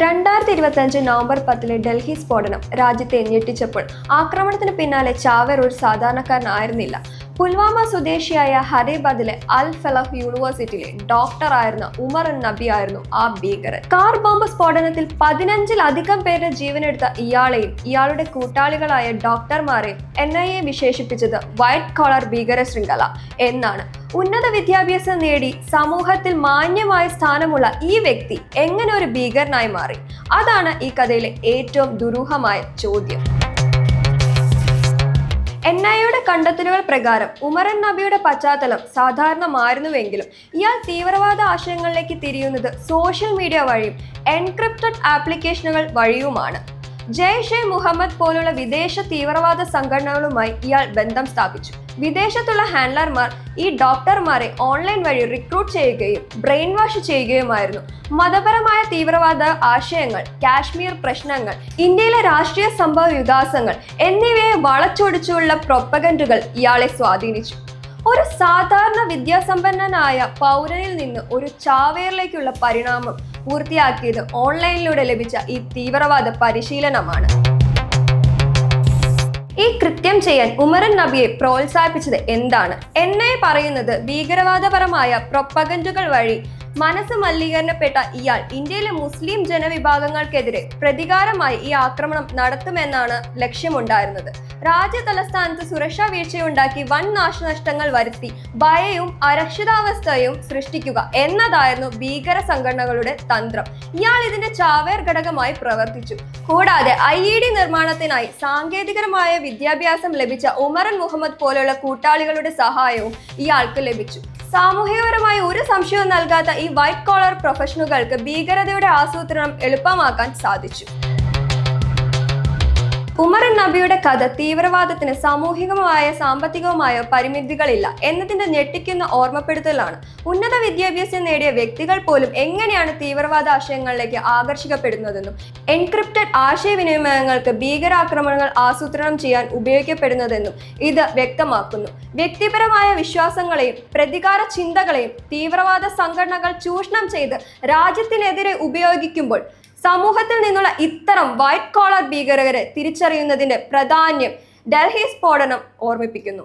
രണ്ടായിരത്തി ഇരുപത്തഞ്ച് നവംബർ പത്തിലെ ഡൽഹി സ്ഫോടനം രാജ്യത്തെ ഞെട്ടിച്ചപ്പോൾ. ആക്രമണത്തിന് പിന്നാലെ ചാവേർ ഒരു സാധാരണക്കാരനായിരുന്നില്ല. പുൽവാമ സ്വദേശിയായ ഹരീബാദിലെ അൽ ഫലഫ് യൂണിവേഴ്സിറ്റിയിലെ ഡോക്ടർ ആയിരുന്ന ഉമർ നബി ആയിരുന്നു ആ ഭീകരൻ. കാർ ബോംബ് സ്ഫോടനത്തിൽ പതിനഞ്ചിലധികം പേരുടെ ജീവനെടുത്ത ഇയാളെയും ഇയാളുടെ കൂട്ടാളികളായ ഡോക്ടർമാരെയും എൻ ഐ എ വിശേഷിപ്പിച്ചത് വൈറ്റ് കോളർ ഭീകര ശൃംഖല എന്നാണ്. ഉന്നത വിദ്യാഭ്യാസം നേടി സമൂഹത്തിൽ മാന്യമായ സ്ഥാനമുള്ള ഈ വ്യക്തി എങ്ങനെ ഒരു ഭീകരനായി മാറി? അതാണ് ഈ കഥയിലെ ഏറ്റവും ദുരൂഹമായ ചോദ്യം. എൻ ഐയുടെ കണ്ടെത്തലുകൾ പ്രകാരം ഉമറൻ നബിയുടെ പശ്ചാത്തലം സാധാരണമായിരുന്നുവെങ്കിലും ഇയാൾ തീവ്രവാദ ആശയങ്ങളിലേക്ക് തിരിയുന്നത് സോഷ്യൽ മീഡിയ വഴിയും എൻക്രിപ്റ്റഡ് ആപ്ലിക്കേഷനുകൾ വഴിയുമാണ്. ജയ്ഷെ മുഹമ്മദ് പോലുള്ള വിദേശ തീവ്രവാദ സംഘടനകളുമായി ഇയാൾ ബന്ധം സ്ഥാപിച്ചു. വിദേശത്തുള്ള ഹാൻഡ്ലർമാർ ഈ ഡോക്ടർമാരെ ഓൺലൈൻ വഴി റിക്രൂട്ട് ചെയ്യുകയും ബ്രെയിൻ വാഷ് ചെയ്യുകയുമായിരുന്നു. മതപരമായ തീവ്രവാദ ആശയങ്ങൾ കാശ്മീർ പ്രശ്നങ്ങൾ ഇന്ത്യയിലെ രാഷ്ട്രീയ സംഭവ വികാസങ്ങൾ എന്നിവയെ വളച്ചൊടിച്ചുള്ള പ്രൊപ്പഗൻഡുകൾ ഇയാളെ സ്വാധീനിച്ചു. ഒരു സാധാരണ വിദ്യാസമ്പന്നനായ പൗരനിൽ നിന്ന് ഒരു ചാവേറിലേക്കുള്ള പരിണാമം പൂർത്തിയാക്കിയത് ഓൺലൈനിലൂടെ ലഭിച്ച ഈ തീവ്രവാദ പരിശീലനമാണ്. കൃത്യം ചെയ്യാൻ ഉമരൻ നബിയെ പ്രോത്സാഹിപ്പിച്ചത് എന്താണ്? എന്നെ പറയുന്നത് ഭീകരവാദപരമായ പ്രൊപ്പഗൻഡുകൾ വഴി മനസ്സ് മലിനീകരണപ്പെട്ട ഇയാൾ ഇന്ത്യയിലെ മുസ്ലിം ജനവിഭാഗങ്ങൾക്കെതിരെ പ്രതികാരമായി ഈ ആക്രമണം നടത്തുമെന്നാണ് ലക്ഷ്യമുണ്ടായിരുന്നത്. രാജ്യ തലസ്ഥാനത്ത് സുരക്ഷാ വീഴ്ചയുണ്ടാക്കി വൻ നാശനഷ്ടങ്ങൾ വരുത്തി ഭയവും അരക്ഷിതാവസ്ഥയും സൃഷ്ടിക്കുക എന്നതായിരുന്നു ഭീകര സംഘടനകളുടെ തന്ത്രം. ഇയാൾ ഇതിന്റെ ചാവേർ ഘടകമായി പ്രവർത്തിച്ചു. കൂടാതെ ഐ ഇ ഡി നിർമ്മാണത്തിനായി സാങ്കേതികമായ വിദ്യാഭ്യാസം ലഭിച്ച ഉമറൻ മുഹമ്മദ് പോലെയുള്ള കൂട്ടാളികളുടെ സഹായവും ഇയാൾക്ക് ലഭിച്ചു. സാമൂഹികപരമായി ഒരു സംശയവും നൽകാത്ത ഈ വൈറ്റ് കോളർ പ്രൊഫഷനുകൾക്ക് ഭീകരതയുടെ ആസൂത്രണം എളുപ്പമാക്കാൻ സാധിച്ചു. നബിയുടെ കഥ തീവ്രവാദത്തിന് സാമൂഹികമായ സാമ്പത്തികവുമായ പരിമിതികളില്ല എന്നതിന്റെ ഞെട്ടിക്കുന്ന ഓർമ്മപ്പെടുത്തലാണ്. ഉന്നത വിദ്യാഭ്യാസം നേടിയ വ്യക്തികൾ പോലും എങ്ങനെയാണ് തീവ്രവാദ ആശയങ്ങളിലേക്ക് ആകർഷിക്കപ്പെടുന്നതെന്നും എൻക്രിപ്റ്റഡ് ആശയവിനിമയങ്ങൾക്ക് ഭീകരാക്രമണങ്ങൾ ആസൂത്രണം ചെയ്യാൻ ഉപയോഗിക്കപ്പെടുന്നതെന്നും ഇത് വ്യക്തമാക്കുന്നു. വ്യക്തിപരമായ വിശ്വാസങ്ങളെയും പ്രതികാര ചിന്തകളെയും തീവ്രവാദ സംഘടനകൾ ചൂഷണം ചെയ്ത് രാജ്യത്തിനെതിരെ ഉപയോഗിക്കുമ്പോൾ സമൂഹത്തിൽ നിന്നുള്ള ഇത്തരം വൈറ്റ് കോളർ ഭീകരരെ തിരിച്ചറിയുന്നതിന്റെ പ്രാധാന്യം ഡൽഹി സ്ഫോടനം ഓർമ്മിപ്പിക്കുന്നു.